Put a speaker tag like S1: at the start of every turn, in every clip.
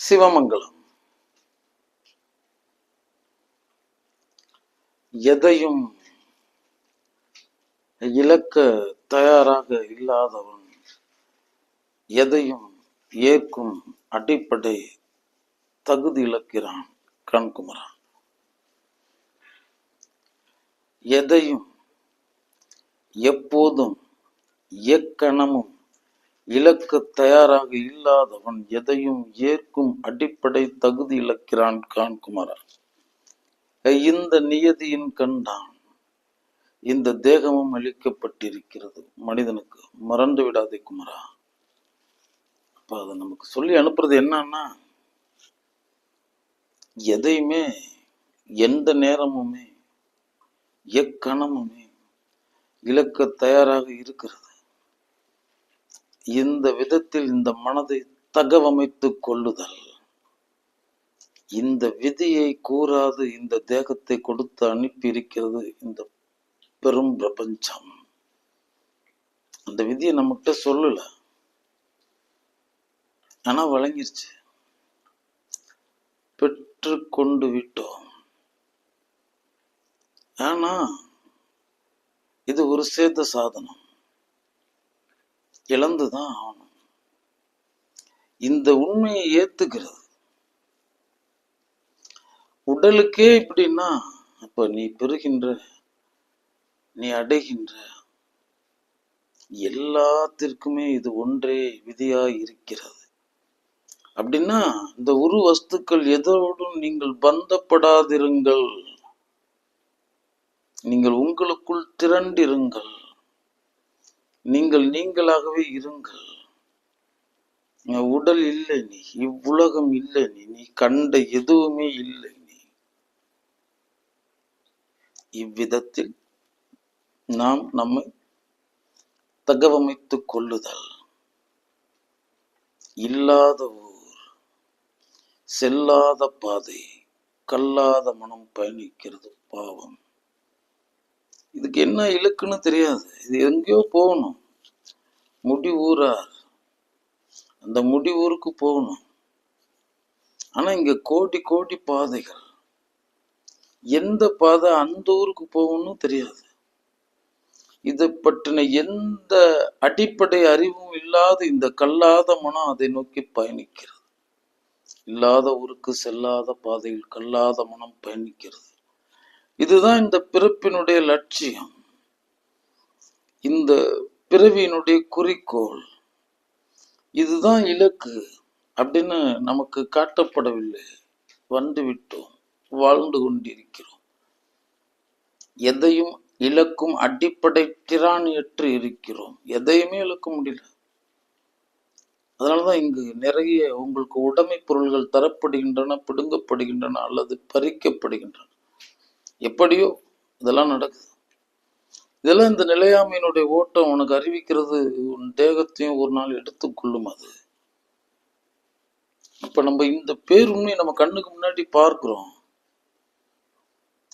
S1: சிவமங்கலம். எதையும் இழக்க தயாராக இல்லாதவன் எதையும் ஏற்கும் அடிப்படை தகுதி இழக்கிறான் கண்குமரன் எதையும் எப்போதும் எக்கணமும் இழக்க தயாராக இல்லாதவன் எதையும் ஏற்கும் அடிப்படை தகுதி இழக்கிறான் கான்குமரன் இந்த நியதியின் கண்டான். இந்த தேகமும் அளிக்கப்பட்டிருக்கிறது மனிதனுக்கு மறந்து விடாதே குமரா. அப்ப அதை நமக்கு சொல்லி அனுப்புறது என்னன்னா எதையுமே எந்த நேரமுமே எக்கணமுமே இழக்க தயாராக இருக்கிறது. இந்த விதத்தில் இந்த மனதை தகவமைத்து கொள்ளுதல். இந்த விதியை கூறாது இந்த தேகத்தை கொடுத்து அனுப்பி இருக்கிறது இந்த பெரும் பிரபஞ்சம். அந்த விதியை நம்மகிட்ட சொல்லல. ஆனா வழங்கிருச்சு. பெற்று கொண்டு விட்டோம். ஆனா இது ஒரு சேத சாதனம். இழந்துதான் ஆகணும். இந்த உண்மையை ஏத்துக்கிறது. உடலுக்கே இப்படின்னா அப்ப நீ பெறுகின்ற நீ அடைகின்ற எல்லாத்திற்குமே இது ஒன்றே விதியா இருக்கிறது. அப்படின்னா இந்த உரு வஸ்துக்கள் எதோடும் நீங்கள் பந்தப்படாதிருங்கள். நீங்கள் உங்களுக்குள் திரண்டிருங்கள். நீங்கள் நீங்களாகவே இருங்கள். உடல் இல்லை நீ இவ்வுலகம் இல்லை நீ நீ கண்ட எதுவுமே இல்லை நீ. இவ்விதத்தில் நாம் நம்மை தகவமைத்துக் கொள்ளுதல். இல்லாத ஊர் செல்லாத பாதை கல்லாத மனம் பயணிக்கிறது பாவம். இதுக்கு என்ன இலக்குன்னு தெரியாது. இது எங்கேயோ போகணும். முடிவூரார் அந்த முடிவூருக்கு போகணும். ஆனா இங்க கோடி கோடி பாதைகள். எந்த பாதை அந்த ஊருக்கு போகணும்னு தெரியாது. இதை பற்றின எந்த அடிப்படை அறிவும் இல்லாத இந்த கல்லாத மனம் அதை நோக்கி பயணிக்கிறது. இல்லாத ஊருக்கு செல்லாத பாதையில் கல்லாத மனம் பயணிக்கிறது. இதுதான் இந்த பிறப்பினுடைய லட்சியம். இந்த பிறவியினுடைய குறிக்கோள். இதுதான் இலக்கு அப்படின்னு நமக்கு காட்டப்படவில்லை. வந்து விட்டோம். வாழ்ந்து கொண்டிருக்கிறோம். எதையும் இழக்கும் அடிப்படை திராணியற்று இருக்கிறோம். எதையுமே இழக்க முடியல. அதனாலதான் இங்கு நிறைய உங்களுக்கு உடைமை பொருள்கள் தரப்படுகின்றன பிடுங்கப்படுகின்றன அல்லது பறிக்கப்படுகின்றன. எப்படியோ இதெல்லாம் நடக்குது. இதெல்லாம் இந்த நிலையாமையினுடைய ஓட்டம் உனக்கு அறிவிக்கிறது உன் தேகத்தையும் ஒரு நாள் எடுத்துக்கொள்ளும் அது. இப்ப நம்ம இந்த பேருண்மையை நம்ம கண்ணுக்கு முன்னாடி பார்க்கிறோம்.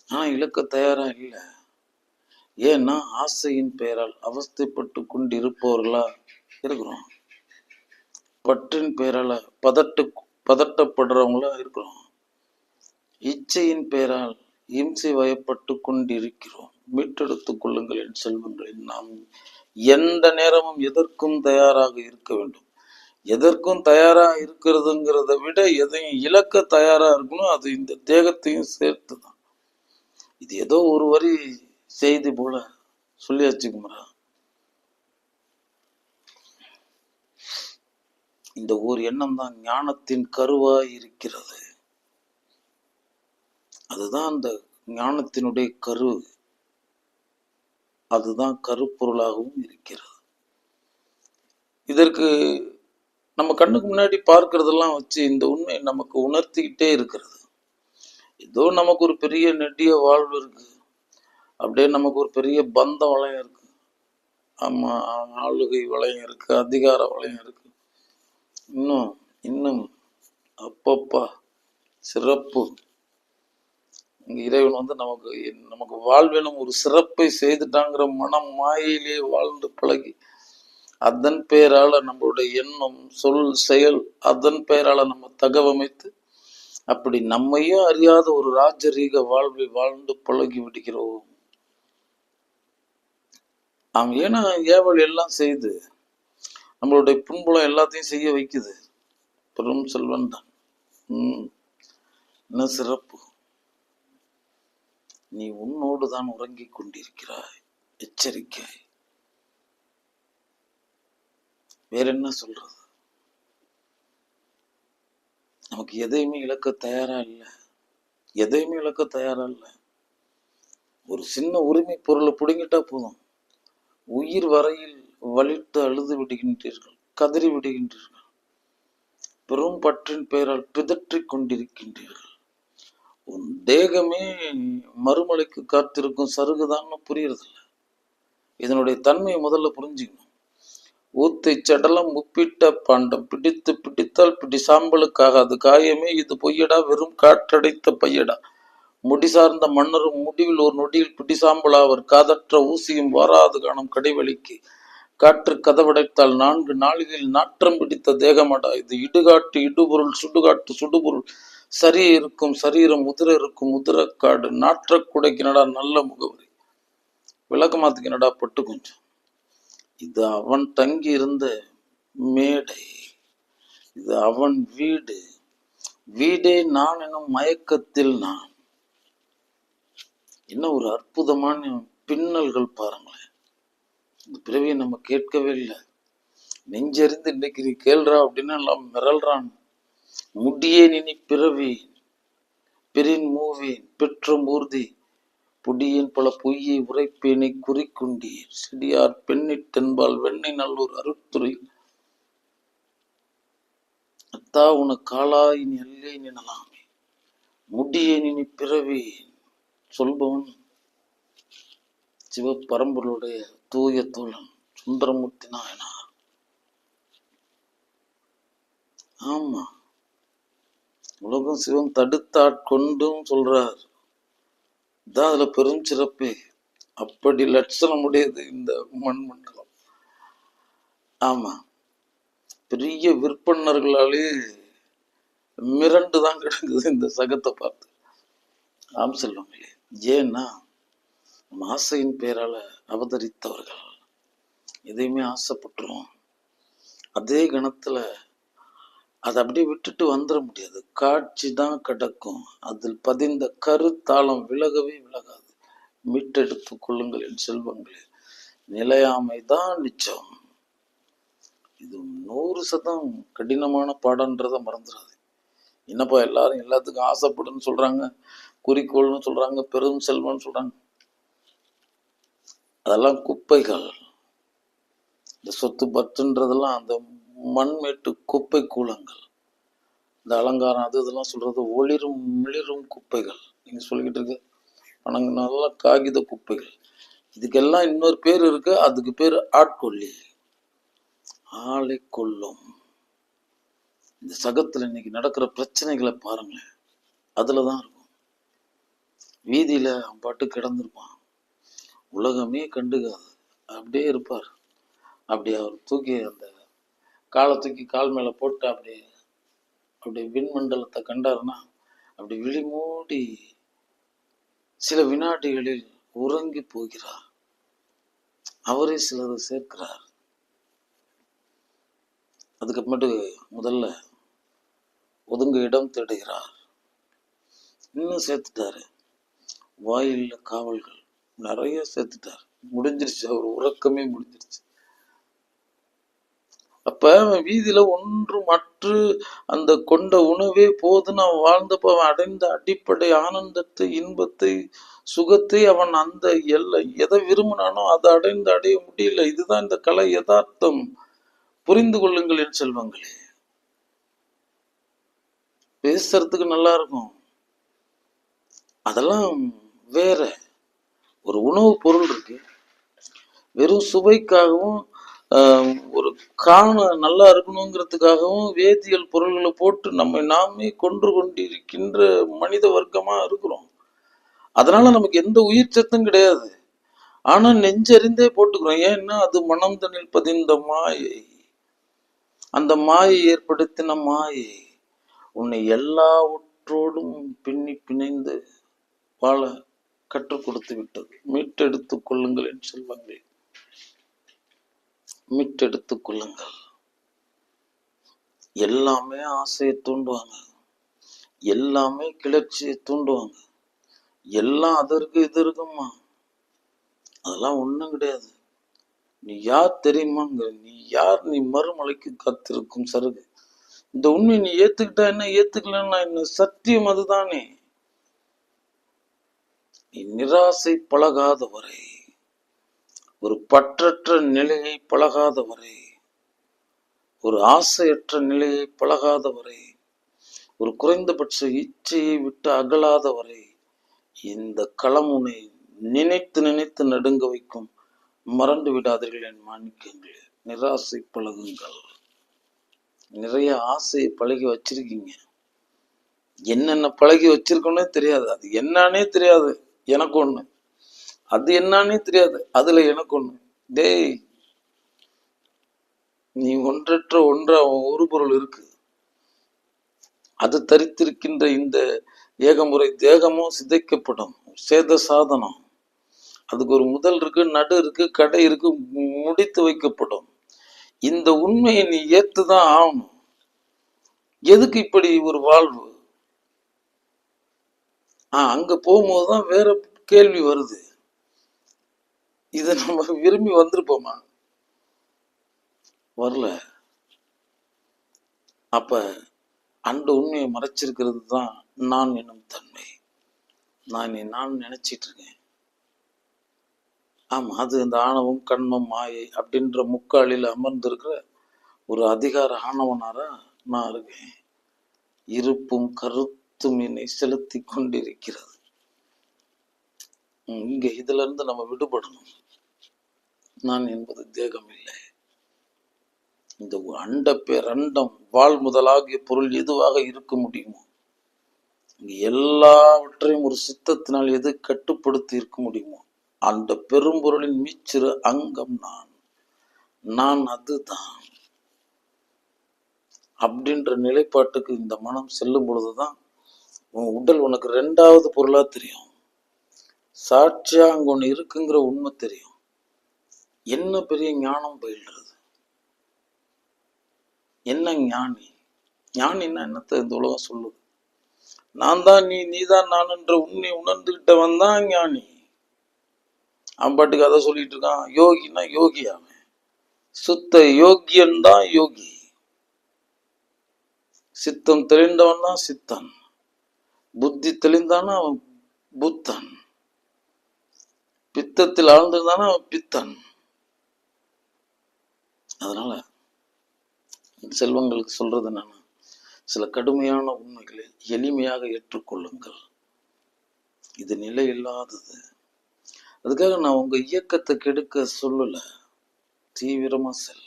S1: ஆனா இழக்க தயாரா இல்லை. ஏன்னா ஆசையின் பெயரால் அவஸ்தைப்பட்டு கொண்டிருப்பவர்களா இருக்கிறோம். பற்றின் பெயரால பதட்டு பதட்டப்படுறவங்களா இருக்கிறோம். இச்சையின் பெயரால் இம்சை வயப்பட்டு கொண்டிருக்கிறோம். மீட்டெடுத்துக் கொள்ளுங்கள் என் செல்வங்களை. நாம் எந்த நேரமும் எதற்கும் தயாராக இருக்க வேண்டும். எதற்கும் தயாரா இருக்கிறதுங்கிறத விட எதையும் இழக்க தயாரா இருக்கணும். அது இந்த தேகத்தையும் சேர்த்து தான் இது ஏதோ ஒரு வரி செய்தி போல சொல்லியாச்சு குமரா. இந்த ஒரு எண்ணம் தான் ஞானத்தின் கருவாய் இருக்கிறது. அதுதான் அந்த ஞானத்தினுடைய கரு. அதுதான் கருப்பொருளாகவும் இருக்கிறது. இதற்கு நம்ம கண்ணுக்கு முன்னாடி பார்க்கறதெல்லாம் வச்சு இந்த உண்மை நமக்கு உணர்த்திக்கிட்டே இருக்கிறது. ஏதோ நமக்கு ஒரு பெரிய நெடிய வாழ்வு இருக்கு. அப்படியே நமக்கு ஒரு பெரிய பந்த வளையம் இருக்கு. ஆமா ஆளுகை வளையம் இருக்கு அதிகார வளையம் இருக்கு. இன்னும் இன்னும் அப்பப்பா சிறப்பு. இறைவன் வந்து நமக்கு நமக்கு வாழ்விலும் ஒரு சிறப்பை செய்துட்டாங்கிற மனம் மாயிலே வாழ்ந்து பழகி அதன் பெயரால நம்மளுடைய எண்ணம் சொல் செயல் அதன் பெயரால நம்ம தகவமைத்து அப்படி நம்மையும் அறியாத ஒரு ராஜரீக வாழ்வை வாழ்ந்து பழகி விடுகிறோம். அவன் ஏன்னா ஏவல் எல்லாம் செய்து நம்மளுடைய புண்புலம் எல்லாத்தையும் செய்ய வைக்குது. பெரும் செல்வன் தான். என்ன சிறப்பு. நீ உன்னோடு தான் உறங்கிக் கொண்டிருக்கிறாய். எச்சரிக்கை. வேற என்ன சொல்றது? நமக்கு எதையுமே இழக்க தயாரா இல்லை. எதையுமே இழக்க தயாரா இல்லை. ஒரு சின்ன உரிமை பொருளை பிடுங்கிட்டா போதும். உயிர் வரையில் வலித்து அழுது விடுகின்றீர்கள் கதறி விடுகின்றீர்கள். பெரும் பற்றின் பெயரால் பிதற்றிக் கொண்டிருக்கின்றீர்கள். உன் தேகமே மறுமலைக்கு காத்திருக்கும் சருகுதான்னு புரியறதில்ல. இதனுடைய தன்மையை முதல்ல புரிஞ்சுக்கணும். ஊத்தை சடலம் உப்பிட்ட பாண்டம் பிடித்து பிடித்தால் பிடி சாம்பலுக்காக அது காயமே இது பொய்யடா வெறும் காற்றடைத்த பையடா. முடி சார்ந்த மன்னரும் முடிவில் ஒரு நொடியில் பிடி சாம்பலாவர். காதற்ற ஊசியும் வாராது காணும் கடைவெளிக்கு. காற்று கதவடைத்தால் நான்கு நாளிகையில் நாற்றம் பிடித்த தேகமடா. இது இடுகாட்டு இடுபொருள் சுடுகாட்டு சுடுபொருள். சரி இருக்கும் சரீரம் உதிர இருக்கும் உதிரக்காடு நாற்ற குடைக்கினடா நல்ல முகவரி. விளக்கமாத்துக்கினடா பட்டு கொஞ்சம். இது அவன் தங்கி இருந்த மேடை. இது அவன் வீடு. வீடே நான் எனும் மயக்கத்தில் நான். என்ன ஒரு அற்புதமான பின்னல்கள் பாருங்களேன். இந்த பிறவியை நம்ம கேட்கவே இல்லை. நெஞ்சறிந்து இன்னைக்கு நீ கேள்றா அப்படின்னு எல்லாம் மிரள்றான். முடியே நினி பிறவி பெரின் மூவேன் பெற்ற மூர்த்தி புடியின் பல பொய்யை உரைப்பேனை குறிக்குண்டீர். சிடியார் பெண்ணிட்டென்பால் வெண்ணை நல்லூர் அருத்துறை அத்தா உனக்கு காலாயின் எல்லை நினலாமே. முடியேன் இனி பிறவேன் சொல்பவன் சிவபரம்பொருளுடைய தூய தோழன் சுந்தரமூர்த்தி நாயனார். ஆமா உலகம் சிவம் தடுத்தாட்கொண்டும் சொல்றார். இதான் அதுல பெரும் சிறப்பு. அப்படி லட்சணம் உடையது இந்த மண் மண்டலம். ஆமா. பெரிய விற்பனர்களாலே மிரண்டு தான் கிடக்குது இந்த சகத்தை பார்த்து. ஆம் செல்வங்களே ஏன்னா நம்ம ஆசையின் பெயரால அவதரித்தவர்கள். எதையுமே ஆசைப்பட்டுருவோம் அதே கணத்துல அதை அப்படியே விட்டுட்டு வந்துட முடியாது. காட்சி தான் கிடக்கும். அதில் பதிந்த கருத்தாளம் விலகவே விலகாது. மீட்டெடுத்து கொள்ளுங்கள் என் செல்வங்களே. நிலையாமை தான் நிச்சயம். இது நூறு சதம் கடினமான பாடன்றதை மறந்துடாது என்னப்பா எல்லாரும் எல்லாத்துக்கும் ஆசைப்படுன்னு சொல்றாங்க. குறிக்கோள்னு சொல்றாங்க. பெரும் செல்வம்னு சொல்றாங்க. அதெல்லாம் குப்பைகள். இந்த சொத்து பத்துன்றதெல்லாம் அந்த மண்மேட்டு குப்பை கூலங்கள் இந்த அலங்காரம் அது இதெல்லாம் சொல்றது ஒளிரும் மிளிரும் குப்பைகள். நீங்க சொல்லிக்கிட்டு இருக்க பணங்க நல்ல காகித குப்பைகள். இதுக்கெல்லாம் இன்னொரு பேர் இருக்கு அதுக்கு பேர் ஆட்கொல்லி. ஆளை கொல்லும். இந்த சகத்துல இன்னைக்கு நடக்கிற பிரச்சனைகளை பாருங்களேன். அதுலதான் இருக்கும். வீதியில அவன் பாட்டு கிடந்திருப்பான். உலகமே கண்டுக்காது. அப்படியே இருப்பார். அப்படி அவர் தூக்கி அந்த காலை தூக்கி கால் மேல போட்டு அப்படியே அப்படியே விண்மண்டலத்தை கண்டாருன்னா அப்படி விழி மூடி சில வினாடிகளில் உறங்கி போகிறார். அவரே சிலரை சேர்க்கிறார். அதுக்கப்புறமேட்டு முதல்ல ஒதுங்க இடம் தேடுகிறார். இன்னும் சேர்த்துட்டாரு. வாயில்ல காவல்கள் நிறைய சேர்த்துட்டார். முடிஞ்சிருச்சு அவர் உறக்கமே முடிஞ்சிருச்சு. அப்ப அவன் வீதியில ஒன்று மற்ற அந்த கொண்ட உணவே போதுன்னு அவன் வாழ்ந்தப்ப அவன் அடைந்த அடிப்படை ஆனந்தத்தை இன்பத்தை சுகத்தை அவன் அந்த எல்லை எதை விரும்பினானோ அதை அடைந்து அடைய முடியல. இதுதான் இந்த கலை யதார்த்தம். புரிந்து கொள்ளுங்கள் என் செல்வங்களே. பேசுறதுக்கு நல்லா இருக்கும். அதெல்லாம் வேற. ஒரு உணவு பொருள் இருக்கு. வெறும் சுவைக்காகவும் ஒரு காரணம் நல்லா இருக்கணுங்கிறதுக்காகவும் வேதியியல் பொருள்களை போட்டு நம்மை நாமே கொன்று கொண்டிருக்கின்ற மனித வர்க்கமா இருக்கிறோம். அதனால நமக்கு எந்த உயிர் சத்தும் கிடையாது. ஆனா நெஞ்சறிந்தே போட்டுக்கிறோம். ஏன்னா அது மனம் தண்ணில் பதிந்த மாயை. அந்த மாயை ஏற்படுத்தின மாயை உன்னை எல்லாவற்றோடும் பின்னி பிணைந்து வாழ கற்றுக் கொடுத்து விட்டது. மீட்டெடுத்துக் கொள்ளுங்கள் என்று சொல்வாங்களே. மீட்டெடுத்துக் கொள்ளுங்கள். எல்லாமே ஆசையை தூண்டுவாங்க. எல்லாமே கிளர்ச்சியை தூண்டுவாங்க. எல்லாம் அதற்கு இது இருக்குமா அதெல்லாம் ஒண்ணும் கிடையாது. நீ யார் தெரியுமாங்கிற நீ யார் நீ மறுமலைக்கு காத்திருக்கும் சருகு. இந்த உண்மையை நீ ஏத்துக்கிட்டா என்ன ஏத்துக்கலன்னா என்ன? சத்தியம் அதுதானே. நீ நிராசை பழகாத வரை ஒரு பற்றற்ற நிலையை பழகாத வரை ஒரு ஆசையற்ற நிலையை பழகாத வரை ஒரு குறைந்தபட்ச இச்சையை விட்டு அகலாத வரை இந்த களம் உன்னை நினைத்து நினைத்து நடுங்க வைக்கும். மறந்து விடாதீர்கள் என் மாணிக்கங்களே. நிராசை பழகுங்கள். நிறைய ஆசையை பழகி வச்சிருக்கீங்க. என்னென்ன பழகி வச்சிருக்கோன்னே தெரியாது. அது என்னன்னே தெரியாது. எனக்கு ஒன்று அது என்னன்னே தெரியாது. அதுல எனக்கு ஒண்ணு. டேய் நீ ஒன்றற்ற ஒன்றா ஒரு பொருள் இருக்கு. அது தரித்திருக்கின்ற இந்த ஏகமுறை தேகமும் சிதைக்கப்படும். சேத சாதனம். அதுக்கு ஒரு முதல் இருக்கு நடு இருக்கு கடை இருக்கு முடித்து வைக்கப்படும். இந்த உண்மையை நீ ஏத்துதான் ஆகணும். எதுக்கு இப்படி ஒரு வாழ்வு? ஆஹ் அங்க போகும்போதுதான் வேற கேள்வி வருது. இதை நம்ம விரும்பி வந்திருப்போமா? வரல. அப்ப அந்த உண்மையை மறைச்சிருக்கிறது தான் நான் என்னும் தன்மை. நான் நான் நினைச்சிட்டு இருக்கேன். ஆமா அது இந்த ஆணவம் கண்மம் மாயை அப்படின்ற முக்காலில் அமர்ந்திருக்கிற ஒரு அதிகார ஆணவனாரா நான் இருக்கேன். இருப்பும் கருத்தும் என்னை செலுத்தி கொண்டிருக்கிறது. இங்க இதுல இருந்து நம்ம விடுபடணும். நான் என்பது தேகம் இல்லை இந்த அண்ட பேரண்டம் வாழ் முதலாகிய பொருள் எதுவாக இருக்க முடியுமோ எல்லாவற்றையும் ஒரு சித்தத்தினால் எது கட்டுப்படுத்தி இருக்க முடியுமோ அந்த பெரும்பொருளின் மீச்சிறு அங்கம் நான். நான் அதுதான். அப்படின்ற நிலைப்பாட்டுக்கு இந்த மனம் செல்லும் பொழுதுதான் உன் உடல் உனக்கு ரெண்டாவது பொருளா தெரியும். சாட்சியா அங்க ஒண்ணு இருக்குங்கிற உண்மை தெரியும். என்ன பெரிய ஞானம் பயில்றது என்ன ஞானி? ஞானின்னா என்னத்த இந்த உலகம் சொல்லுது? நான் தான் நீ நீதான் நான் என்ற உண்மை உணர்ந்துகிட்டவன் தான் ஞானி. அவன் பாட்டுக்கு அதை சொல்லிட்டு இருக்கான் யோகினா யோகி அவன். சுத்த யோகியன் தான் யோகி. சித்தம் தெளிந்தவன் தான் சித்தன். புத்தி தெளிந்தானா அவன் புத்தன். பித்தத்தில் ஆழ்ந்திருந்தானா அவன் பித்தன். அதனால செல்வங்களுக்கு சொல்றது என்னன்னா சில கடுமையான உண்மைகளை எளிமையாக ஏற்றுக்கொள்ளுங்கள். இது நிலை இல்லாதது. அதுக்காக நான் உங்க இயக்கத்தை கெடுக்க சொல்லல. தீவிரமா செல்.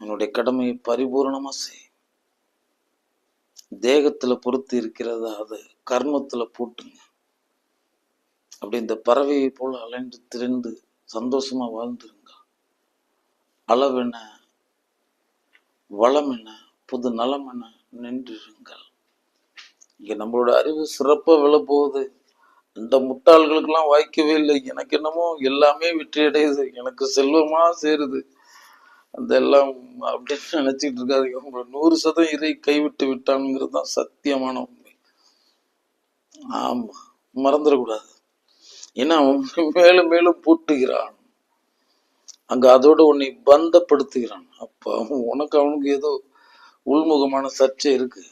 S1: என்னுடைய கடமையை பரிபூரணமா செய். தேகத்துல பொறுத்து இருக்கிறத அது கர்மத்துல போட்டுங்க. அப்படி இந்த பறவையை போல அலைந்து திரிந்து சந்தோஷமா வாழ்ந்துருங்க. அளவென வளம் என்ன? புது நலம் என நின்றிருங்கள். இங்க நம்மளோட அறிவு சிறப்பா விழ போகுது இந்த முட்டாள்களுக்கெல்லாம் வாய்க்கவே இல்லை. எனக்கு என்னமோ எல்லாமே வெற்றி அடையுது எனக்கு செல்வமா சேருது. அந்த எல்லாம் அப்படின்னு நினைச்சிட்டு இருக்காது உங்களை நூறு சதம் இறை கைவிட்டு விட்டானுங்கிறது தான் சத்தியமான உண்மை. ஆமா. மறந்துடக்கூடாது. ஏன்னா அவன் மேலும் மேலும் பூட்டுகிறான். அங்க அதோட உன்னை பந்தப்படுத்துகிறான். அப்ப உனக்கு அவனுக்கு ஏதோ உள்முகமான சர்ச்சை இருக்கு.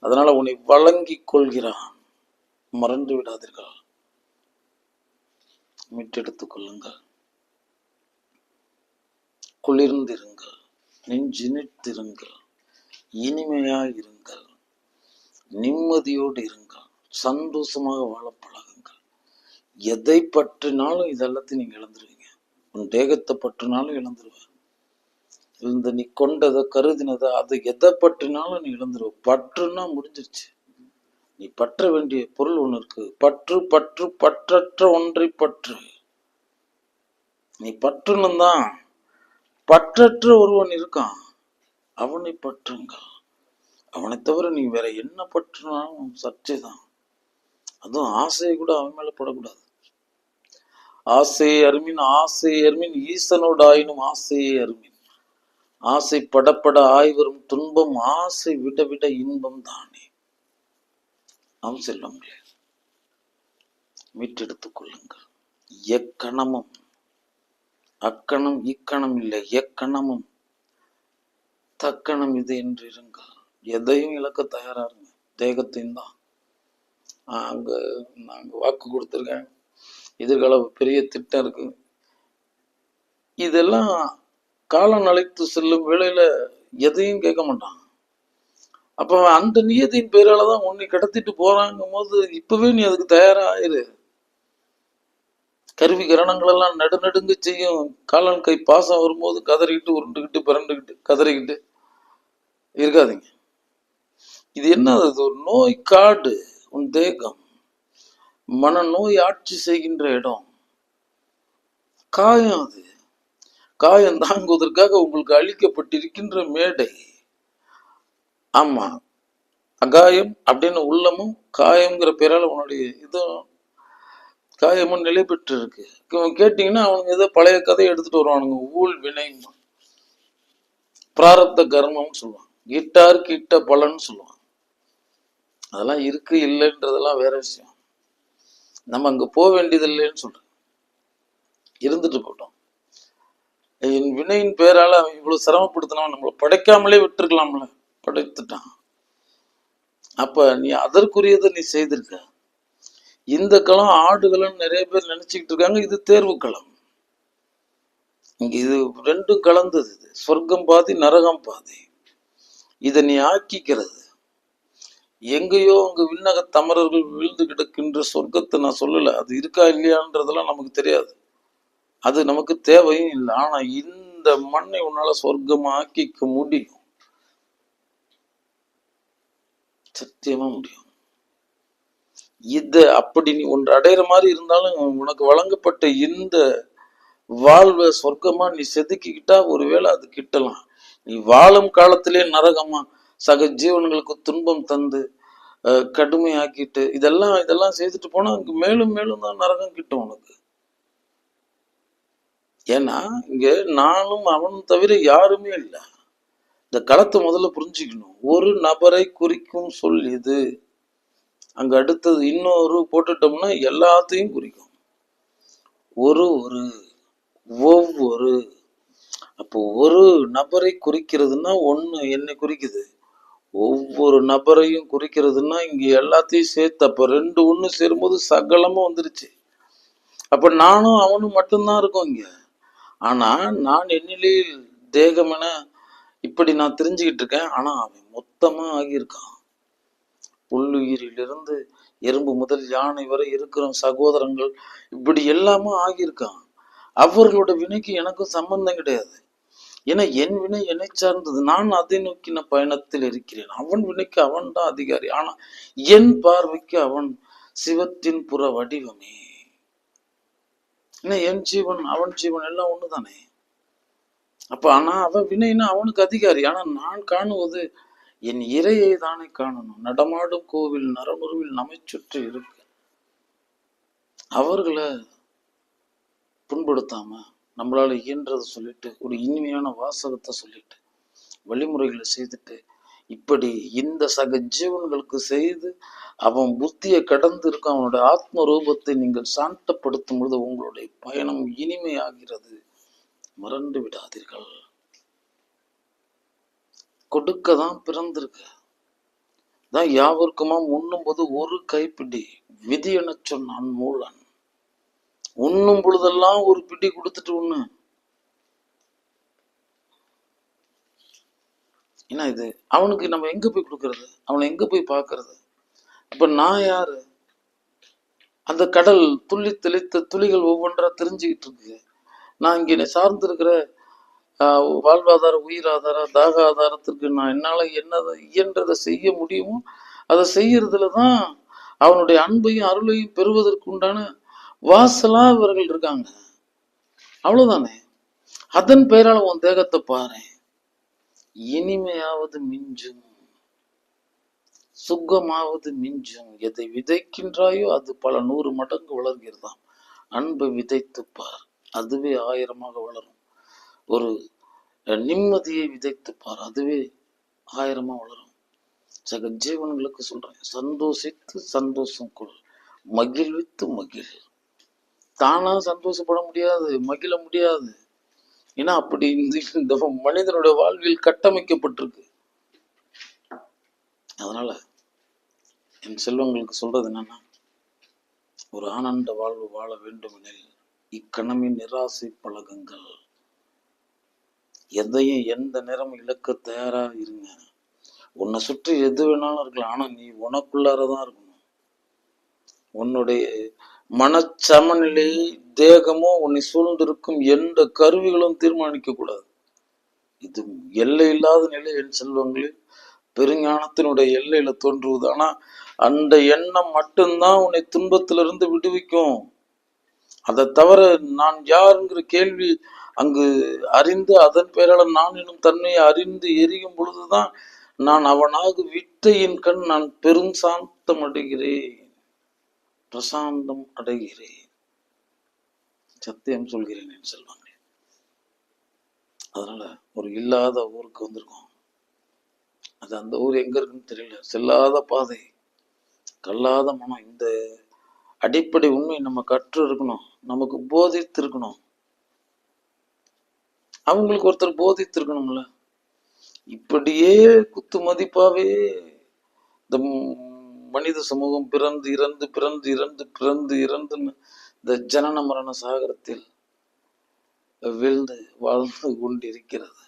S1: அதனால உன்னை வழங்கிக் கொள்கிறான். மறந்து விடாதீர்கள். மீட்டெடுத்துக் கொள்ளுங்கள். குளிர்ந்திருங்கள். நெஞ்சினித்திருங்கள். இனிமையாயிருங்கள் நிம்மதியோடு இருங்கள். சந்தோஷமாக வாழ பழகுங்கள். எதை பற்றினாலும் இதெல்லாத்தையும் நீங்க இழந்துருவீங்க. உன் தேகத்தை பற்றினாலும் இழந்துருவ. இந்த நீ கொண்டதை கருதினதை அது எதை பற்றினாலும் நீ இழந்துருவ. பற்றுன்னா முடிஞ்சிருச்சு. நீ பற்ற வேண்டிய பொருள் ஒன்று இருக்கு. பற்று பற்று பற்றற்ற ஒன்றை பற்று. நீ பற்றுன்னு தான். பற்றற்ற ஒருவன் இருக்கான். அவனை பற்றுங்கள். அவனை தவிர நீ வேற என்ன பற்றுனாலும் சர்ச்சை தான் அதுவும் ஆசையை கூட அவன் மேல படக்கூடாது. ஆசை அருமின் ஆசை அருமின் ஈசனோடு ஆயினும் ஆசையே அருமின். ஆசை படப்பட ஆய்வரும் துன்பம் ஆசை விட விட இன்பம் தானே. அவன் செல்வங்களே மீட்டெடுத்துக் கொள்ளுங்கள். எக்கணமும் அக்கணம் இக்கணம் இல்லை எக்கணமும். தக்கணம் இது என்று இருங்கள். எதையும் இழக்க தயாரா இருங்க. தேகத்தையும் தான். அங்க நாங்க வாக்கு கொடுத்துருக்கேன். எதிர்கால பெரிய திட்டம் இருக்கு. இதெல்லாம் காலம் அழைத்து செல்லும் வேளையில எதையும் கேட்க மாட்டான் அப்ப அந்த நியதியின் பேரால தான் உன்னை கடத்திட்டு போறாங்கும் போது இப்பவே நீ அதுக்கு தயாரா ஆயிரு கருவி கிரணங்கள் எல்லாம் நடுநடுங்க செய்யும். காலன் கை பாசம் வரும்போது கதறிக்கிட்டு உருண்டுகிட்டு பிறண்டுகிட்டு கதறிக்கிட்டு இருக்காதீங்க. இது என்ன அது ஒரு நோய் காடு உன் தேகம். மனநோய் ஆட்சி செய்கின்ற இடம். காயம் அது. காயம் தாங்குவதற்காக உங்களுக்கு அளிக்கப்பட்டிருக்கின்ற மேடை. ஆமா. அகாயம் அப்படின்னு உள்ளமும் காயம்ங்கிற பேரால உன்னுடைய இதுவும் காயமும் நிலை பெற்று இருக்கு இவன் கேட்டீங்கன்னா அவனுங்க ஏதோ பழைய கதையை எடுத்துட்டு வருவானுங்க. ஊழ் வினை பிராரப்த கர்மம்னு சொல்லுவான் இட்டாருக்கு இட்ட பலன்னு சொல்லுவான் அதெல்லாம் இருக்கு இல்லைன்றதெல்லாம் வேற விஷயம். நம்ம அங்க போக வேண்டியது இல்லைன்னு சொல்றேன் இருந்துட்டு போட்டோம். என் வினையின் பேரால் அவன் இவ்வளவு சிரமப்படுத்தினவன் நம்மளை படைக்காமலே விட்டுருக்கலாம்ல. படைத்துட்டான். அப்ப நீ அதற்குரியதை நீ செய்திருக்க. இந்த களம் ஆடுகளும் நிறைய பேர் நினச்சிக்கிட்டு இருக்காங்க. இது தேர்வு களம். இங்கே இது ரெண்டும் கலந்தது இது. சொர்க்கம் பாதி நரகம் பாதி. இதை நீ ஆக்கிக்கிறது. எங்கேயோ அங்க விண்ணக தமரர்கள் விழுந்து கிடக்கின்ற சொர்க்கத்தை நான் சொல்லலை. அது இருக்கா இல்லையான்றதெல்லாம் நமக்கு தெரியாது. அது நமக்கு தேவையும் இல்லை. ஆனா இந்த மண்ணை உன்னால சொர்க்கமாக்கிக்க முடியும். சத்தியமா முடியும். இத அப்படி நீ ஒன்று அடையிற மாதிரி இருந்தாலும் உனக்கு வழங்கப்பட்ட இந்த வாழ்வை சொர்க்கமா நீ செதுக்கிக்கிட்டா ஒருவேளை அது கிட்டலாம். நீ வாழும் காலத்திலே நரகமா சக ஜீவன்களுக்கு துன்பம் தந்து கடுமையாக்கிட்டு இதெல்லாம் இதெல்லாம் செய்துட்டு போனா அங்க மேலும் மேலும் தான் நரகம் கிட்டும் உனக்கு. ஏன்னா இங்க நானும் அவனும் தவிர யாருமே இல்லை. இந்த களத்தை முதல்ல புரிஞ்சுக்கணும். ஒரு நபரை குறிக்கும் சொல் இது அங்க அடுத்தது இன்னொரு போட்டுட்டோம்னா எல்லாத்தையும் குறிக்கும். ஒரு ஒரு ஒவ்வொரு. அப்போ ஒரு நபரை குறிக்கிறதுனா ஒண்ணு என்னை குறிக்குது? ஒவ்வொரு நபரையும் குறிக்கிறதுன்னா இங்க எல்லாத்தையும் சேர்த்து அப்போ ரெண்டு ஒண்ணு சேரும்போது சகலமா வந்துருச்சு. அப்ப நானும் அவனும் மட்டும்தான் இருக்கோம் இங்க. ஆனா நான் என்னிலே தேகம் என இப்படி நான் தெரிஞ்சுக்கிட்டு இருக்கேன். ஆனா அவன் மொத்தமா ஆகியிருக்கான். புல்லுயிரிலிருந்து எறும்பு முதல் யானை வரை இருக்கிற சகோதரங்கள் இப்படி எல்லாமே ஆகியிருக்கான். அவர்களோட வினைக்கு எனக்கும் சம்பந்தம் கிடையாது. ஏன்னா என் வினை என்னை சார்ந்தது. நான் அதை நோக்கின பயணத்தில் இருக்கிறேன். அவன் வினைக்கு அவன் தான் அதிகாரி. ஆனா என் பார்வைக்கு அவன் சிவத்தின் புற வடிவமே. ஏன்னா என் ஜீவன் அவன் ஜீவன் எல்லாம் ஒண்ணுதானே? அப்ப ஆனா அவன் வினைன்னா அவனுக்கு அதிகாரி. ஆனா நான் காணுவது என் இறையை தானே காணணும். நடமாடும் கோவில் நரமுருவில் நம்மை சுற்றி இருக்கு. அவர்களை புண்படுத்தாம நம்மளால இயன்றதை சொல்லிட்டு ஒரு இனிமையான வாசகத்தை சொல்லிட்டு வழிமுறைகளை செய்துட்டு இப்படி இந்த சக ஜீவன்களுக்கு செய்து அவன் புத்தியை கடந்து இருக்கும் அவனுடைய ஆத்ம ரூபத்தை நீங்கள் சாந்தப்படுத்தும் பொழுது உங்களுடைய பயணம் இனிமையாகிறது. மறந்து விடாதீர்கள். கொடுக்க தான் பிறந்திருக்க. தான் யாவருக்குமா உண்ணும் போது ஒரு கைப்பிடி விதி என சொன்னான் மூலன். உண்ணும் பொழுதெல்லாம் ஒரு பிடி கொடுத்துட்டு உண்ணு. என்ன இது? அவனுக்கு நம்ம எங்க போய் கொடுக்கறது? அவனை எங்க போய் பார்க்கறது? அப்ப நான் யாரு? அந்த கடல் துள்ளி தெளித்த துளிகள் ஒவ்வொன்றா தெரிஞ்சுக்கிட்டு இருக்கு. நான் இங்கே சார்ந்திருக்கிற ஆஹ் வாழ்வாதார உயிர் தாக ஆதாரத்திற்கு நான் என்னால் என்ன இயன்றதை செய்ய முடியுமோ அதை செய்யறதுல தான் அவனுடைய அன்பையும் அருளையும் பெறுவதற்கு உண்டான வாசலா இவர்கள் இருக்காங்க. அவ்வளவுதானே? அதன் பெயரால உன் தேகத்தை பாரு இனிமையாவது மிஞ்சும். சுகமாவது மிஞ்சும். எதை விதைக்கின்றாயோ அது பல நூறு மடங்கு வளர்கிறதாம். அன்பை விதைத்து பார். அதுவே ஆயிரமாக வளரும். ஒரு நிம்மதியை விதைத்துப் பார். அதுவே ஆயிரமா வளரும். சக ஜீவன்களுக்கு சொல்றேன். சந்தோஷித்து சந்தோஷம் கொள். மகிழ்வித்து மகிழ். தானா சந்தோஷப்பட முடியாது மகிழ முடியாது. ஏன்னா அப்படி இந்த இந்த மனிதனுடைய வாழ்வில் கட்டமைக்கப்பட்டிருக்கு. அதனால என் செல்வங்களுக்கு சொல்றது என்னன்னா ஒரு ஆனந்த வாழ்வு வாழ வேண்டுமெனில் இக்கணமின் நிராசை பழகுங்கள். எதையும் எந்த நேரமும் இழக்க தயாரா இருங்க. உன்னை சுற்றி எது வேணாலும் இருக்கலாம். ஆனா நீ உனக்குள்ளாரதான் இருக்கணும். உன்னுடைய மனச்சமநிலை தேகமோ உன்னை சூழ்ந்திருக்கும் எந்த கருவிகளும் தீர்மானிக்க கூடாது இது எல்லை இல்லாத நிலை என் செல்வங்களில் பெருஞானத்தினுடைய எல்லையில தோன்றுவது. ஆனா அந்த எண்ணம் மட்டும்தான் உன்னை துன்பத்திலிருந்து விடுவிக்கும். அதை தவிர நான் யாருங்கிற கேள்வி அங்கு அறிந்து அதன் பெயரால் நான் எனும் தன்மையை அறிந்து எரியும் பொழுதுதான் நான் அவனாக வித்தையின் கண். நான் பெரும் சாந்தம் அடைகிறேன் பிரசாந்தம் அடைகிறேன். சத்தியம் சொல்கிறேன் என்று செல்வாங்க அதனால ஒரு இல்லாத ஊருக்கு வந்திருக்கோம். அது அந்த ஊர் எங்க இருக்குன்னு தெரியல. செல்லாத பாதை கல்லாத மனம். இந்த அடிப்படை உண்மை நம்ம கற்று இருக்கணும். நமக்கு போதித்து இருக்கணும் அவங்களுக்கு ஒருத்தர் போதித்து இருக்கணும்ல இப்படியே குத்து மதிப்பாவே இந்த மனித சமூகம் பிறந்து இறந்து பிறந்து இறந்து பிறந்து இறந்துன்னு இந்த ஜனன மரண சாகரத்தில் வீழ்ந்து வாழ்ந்து கொண்டிருக்கிறது.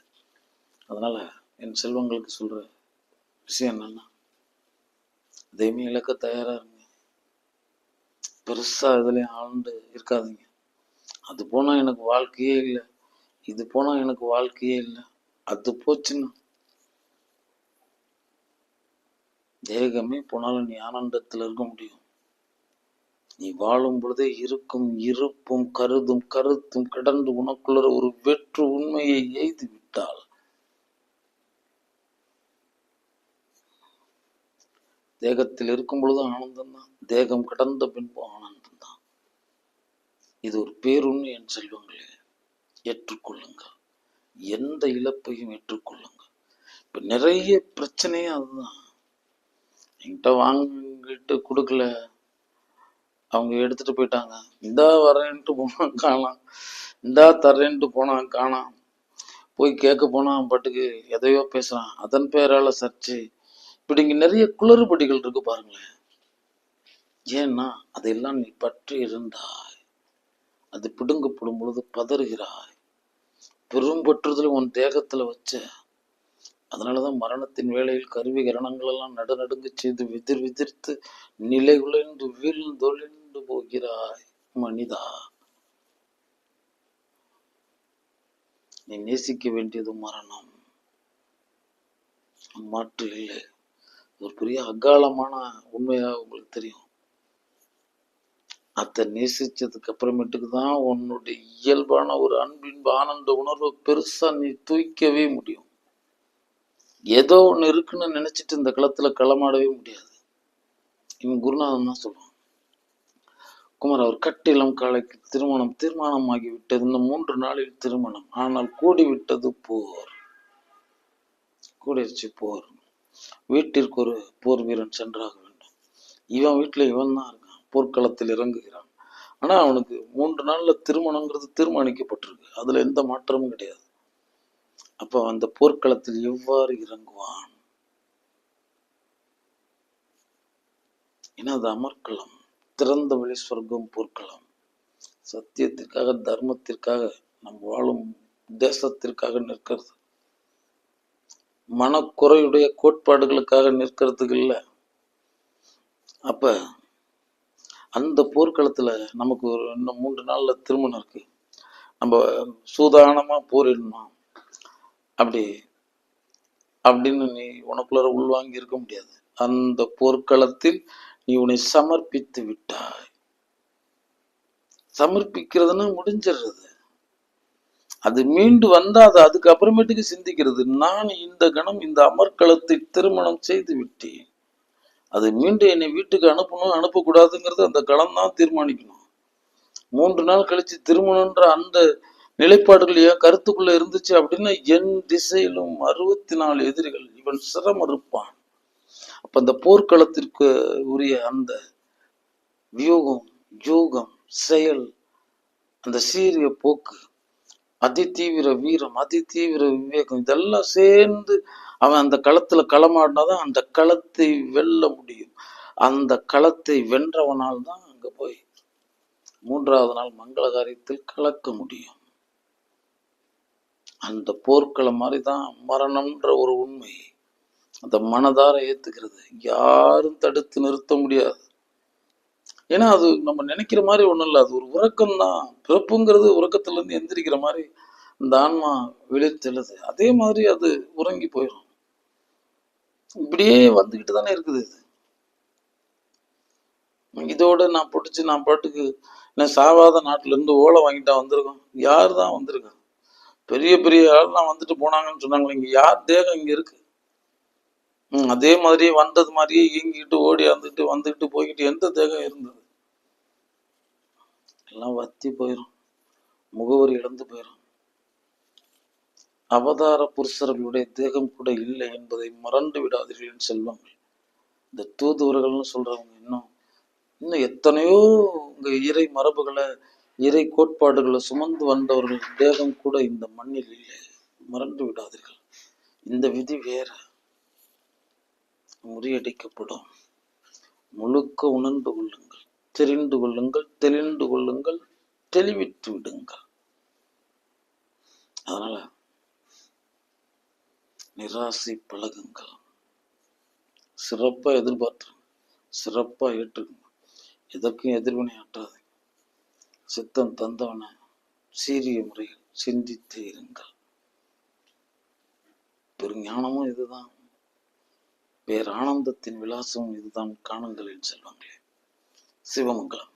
S1: அதனால என் செல்வங்களுக்கு சொல்ற விஷயம் என்னன்னா தெய்வம் இழக்க தயாரா இருங்க. பெருசா இதுலயும் ஆழ்ந்து இருக்காதீங்க. அது போனா எனக்கு வாழ்க்கையே இல்லை இது போனா எனக்கு வாழ்க்கையே இல்லை அது போச்சுன்னா தேகமே போனாலும் நீ ஆனந்தத்தில் இருக்க முடியும். நீ வாழும் பொழுதே இருக்கும் இருப்பும் கருதும் கருத்தும் கடந்து உனக்குள்ள ஒரு வெற்று உண்மையை எய்து விட்டால் தேகத்தில் இருக்கும் பொழுது ஆனந்தம் தான். தேகம் கடந்த பின்பு ஆனந்தம் தான். இது ஒரு பேருண்மை என் செல்வங்களே ஏற்றுக்கொள்ளுங்கள். எந்த இழப்பையும் ஏற்றுக்கொள்ளுங்கள். இப்ப நிறைய பிரச்சனையே அதுதான். என்கிட்ட வாங்கிட்டு கொடுக்கல. அவங்க எடுத்துட்டு போயிட்டாங்க. இந்தா வரேன்ட்டு போனா காணாம் இந்தா தர்றேன்ட்டு போனா காணாம் போய் கேட்க போனா பாட்டுக்கு எதையோ பேசுறான். அதன் பேரால சர்ச்சு. இப்படி இங்க நிறைய குளறுபடிகள் இருக்கு பாருங்களேன். ஏன்னா அதையெல்லாம் நீ பற்றி இருந்தாய். அது பிடுங்கப்படும் பொழுது பதறுகிறாய். பெரும்பற்றுதல் உன் தேகத்துல வச்ச அதனாலதான் மரணத்தின் வேளையில் கருவி கரணங்கள் எல்லாம் நடுநடுங்க செய்து விதிர் விதிர்த்து நிலை உழைந்து வீழ்ந்தொழிந்து போகிறாய் மனிதா. நீ நேசிக்க வேண்டியது மரணம். மாற்று இல்லை. ஒரு பெரிய அகாலமான உண்மையா உங்களுக்கு தெரியும். அதை நேசிச்சதுக்கு அப்புறமேட்டுக்கு தான் உன்னுடைய இயல்பான ஒரு அன்பின் ஆனந்த உணர்வை பெருசா நீ தூக்கவே முடியும். ஏதோ ஒண்ணு இருக்குன்னு நினைச்சிட்டு இந்த களத்துல களமாடவே முடியாது. இவன் குருநாதன் தான் சொல்லுவான் குமார் அவர் கட்டிலம் காலைக்கு திருமணம் தீர்மானமாகி விட்டது. இந்த மூன்று நாளில் திருமணம். ஆனால் கூடி விட்டது போர். கூடிருச்சு போர். வீட்டிற்கு ஒரு போர் வீரன் சென்றாக வேண்டும். இவன் வீட்டுல இவன் தான் இருக்கான். போர்க்களத்தில் இறங்குகிறான். ஆனா அவனுக்கு மூன்று நாள்ல திருமணங்கிறது தீர்மானிக்கப்பட்டிருக்கு. அதுல எந்த மாற்றமும் கிடையாது. அப்ப அந்த போர்க்களத்தில் எவ்வாறு இறங்குவான்? ஏன்னா அது அமர்க்களம். திறந்த வழி சொர்க்கம் போர்க்களம். சத்தியத்திற்காக தர்மத்திற்காக நம் வாழும் தேசத்திற்காக நிற்கிறது. மனக்குறையுடைய கோட்பாடுகளுக்காக நிற்கிறதுக்கு இல்ல. அப்ப அந்த போர்க்களத்துல நமக்கு ஒரு இன்னும் மூன்று நாள்ல திருமணம் இருக்கு. நம்ம சூதானமா போரிடணும். அப்படி அப்படின்னு நீ உனக்குள்ள உள்வாங்கி இருக்க முடியாது. அந்த போர்க்களத்தில் நீ உன்னை சமர்ப்பித்து விட்டாய். சமர்ப்பிக்கிறதுன்னா முடிஞ்சிடுறது. அது மீண்டு வந்தா அது அதுக்கப்புறமேட்டுக்கு சிந்திக்கிறது. நான் இந்த கணம் இந்த அமர்க்களத்தை திருமணம் செய்து விட்டேன். அது மீண்டும் என்னை வீட்டுக்கு அனுப்பணும் அனுப்பக்கூடாதுங்கிறது அந்த களம் தான் தீர்மானிக்கணும். மூன்று நாள் கழிச்சு திருமணம்ன்ற அந்த நிலைப்பாடுகள் என் கருத்துக்குள்ள இருந்துச்சு அப்படின்னா என் திசையிலும் அறுபத்தி நாலு எதிரிகள் இவன் சிரம் இருப்பான் அப்ப அந்த போர்க்களத்திற்கு உரிய அந்த வியூகம் யூகம் செயல் அந்த சீரிய போக்கு அதி தீவிர வீரம் அதி தீவிர விவேகம் இதெல்லாம் சேர்ந்து அவன் அந்த களத்துல களமாடினாதான் அந்த களத்தை வெல்ல முடியும். அந்த களத்தை வென்றவனால் தான் அங்க போய் மூன்றாவது நாள் மங்கள காரியத்தில் கலக்க முடியும். அந்த போர்க்களம் மாதிரி தான் மரணம்ன்ற ஒரு உண்மை அந்த மனதார ஏத்துக்கிறது. யாரும் தடுத்து நிறுத்த முடியாது. ஏன்னா அது நம்ம நினைக்கிற மாதிரி ஒண்ணும் இல்லை. அது ஒரு உறக்கம் தான் பிறப்புங்கிறது உறக்கத்துல இருந்து எந்திரிக்கிற மாதிரி இந்த ஆன்மா விழித்தெழுது அதே மாதிரி அது உறங்கி போயிடும் இப்படியே வந்துக்கிட்டு தானே இருக்குது இது. இதோட நான் பிடிச்சி நான் பாட்டுக்கு நான் சாவாத நாட்டுல இருந்து ஓலை வாங்கிட்டா வந்திருக்கோம். யார் தான் வந்திருக்கா? பெரிய பெரிய ஆள்லாம் வந்துட்டு போனாங்கன்னு சொன்னாங்களே இங்க யார் தேகம் இங்க இருக்கு? ம், அதே மாதிரியே வந்தது மாதிரியே இயங்கிட்டு ஓடி வந்துட்டு வந்துட்டு போய்கிட்டு எந்த தேகம் இருந்தது? எல்லாம் வத்தி போயிடும் முகவரி இழந்து போயிடும் அவதார புருஷர்களுடைய தேகம் கூட இல்லை என்பதை மறந்து விடாதீர்கள் செல்வங்கள். இந்த தூதுவர்கள்னு சொல்றவங்க இன்னும் இன்னும் எத்தனையோ உங்க இறை மரபுகளை இறை கோட்பாடுகளை சுமந்து வந்தவர்கள் தேகம் கூட இந்த மண்ணில் இல்லை. மறந்து விடாதீர்கள். இந்த விதி வேற. முறியடிக்கப்படும். முழுக்க உணர்ந்து கொள்ளுங்கள். தெரிந்து கொள்ளுங்கள். தெளிந்து கொள்ளுங்கள். தெளிவித்து விடுங்கள். அதனால நிராசை பழகுங்கள். சிறப்பாக எதிர்பார்த்து சிறப்பா ஏற்றுக்குங்க. எதற்கும் எதிர்வினை ஆட்டாது சித்தம் தந்தவன சீரிய முறையில் சிந்தித்து இருங்கள். பெருஞானமும் இதுதான். பேரானந்தத்தின் விலாசமும் இதுதான். காணுங்களின் செல்வங்களே. சிவமங்கலம்.